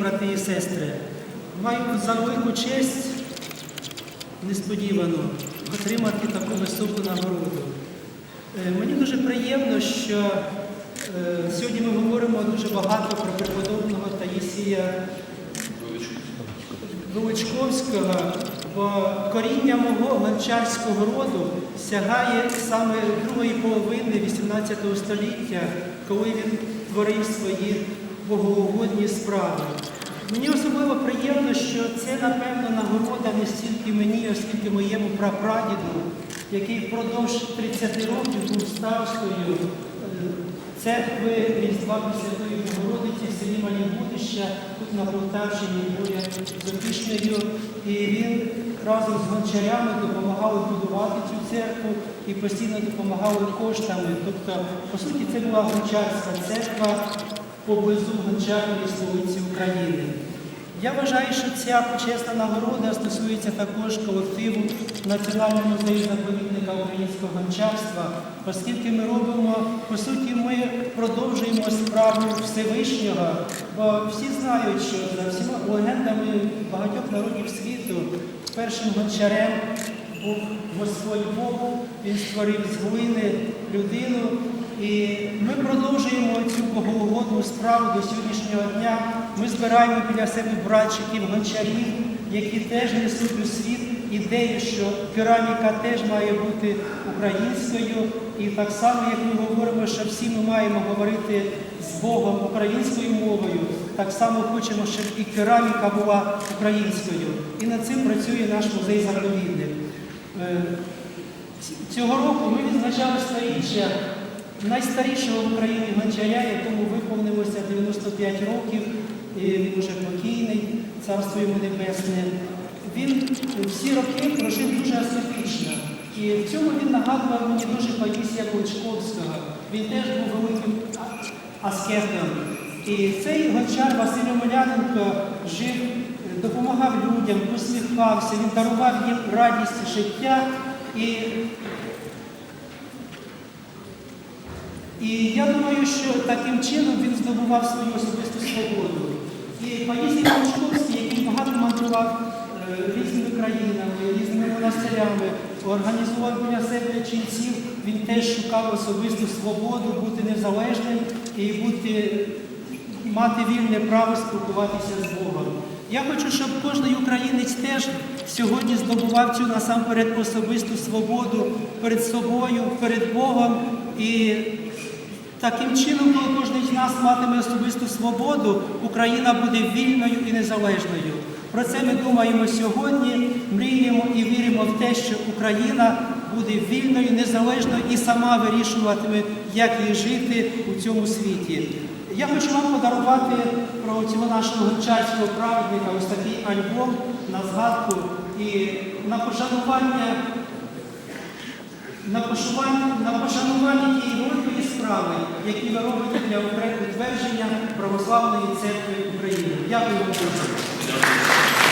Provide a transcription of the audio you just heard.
брати і сестри, маю за велику честь несподівано отримати таку високу нагороду. Е, Мені дуже приємно, що е, сьогодні ми говоримо дуже багато про преподобного Таїсія Величковського, бо коріння мого гончарського роду сягає саме другої половини XVIII століття, коли він творив свої богоугодні справи. Мені особливо приємно, що це, напевно, нагорода не стільки мені, а скільки моєму прапрадіду, який впродовж 30 років був старостою е, церкви Різдва Пресвятої Богородиці в селі Малі Будища, тут на Полтавщині поряд з Опішнею. І він разом з гончарями допомагали будувати цю церкву і постійно допомагали коштами. Тобто, по суті, це була гончарська церква поблизу гончарної столиці України. Я вважаю, що ця почесна нагорода стосується також колективу Національного музею заповідника українського гончарства, оскільки ми робимо, по суті, ми продовжуємо справу Всевишнього, бо всі знають, що за всіма легендами багатьох народів світу першим гончарем був Господь Бог, він створив з глини людину. І ми продовжуємо цю справу до сьогоднішнього дня. Ми збираємо біля себе братчиків, гончарів, які теж несуть у світ ідею, що кераміка теж має бути українською. І так само, як ми говоримо, що всі ми маємо говорити з Богом українською мовою, так само хочемо, щоб і кераміка була українською. І над цим працює наш музей заповідник. Е, Цього року ми відзначали сторіччя найстарішого в Україні гончаря, якому виповнилося 95 років, і він уже покійний, царство йому небесне. Він всі роки прожив дуже аскетично. І в цьому він нагадував мені дуже Паїсія Кличковського. Він теж був великим аскетом. І цей гончар Василь Омеляненко жив, допомагав людям, посміхався, він дарував їм радість життя. І І я думаю, що таким чином він здобував свою особисту свободу. І Паїсій Пашковський, який багато мандрував е, різними країнами, різними монастирями, організував біля себе ченців, він теж шукав особисту свободу, бути незалежним і бути, мати вільне право спілкуватися з Богом. Я хочу, щоб кожен українець теж сьогодні здобував цю насамперед особисту свободу перед собою, перед Богом. І Таким чином, коли кожен з нас матиме особисту свободу, Україна буде вільною і незалежною. Про це ми думаємо сьогодні, мріємо і віримо в те, що Україна буде вільною, незалежною і сама вирішуватиме, як їй жити у цьому світі. Я хочу вам подарувати про цього нашого гончарського праведника ось такий альбом на згадку і на пошанування на пошанування, тієї великої справи, які ви робите для утвердження православної церкви України. Дякую вам.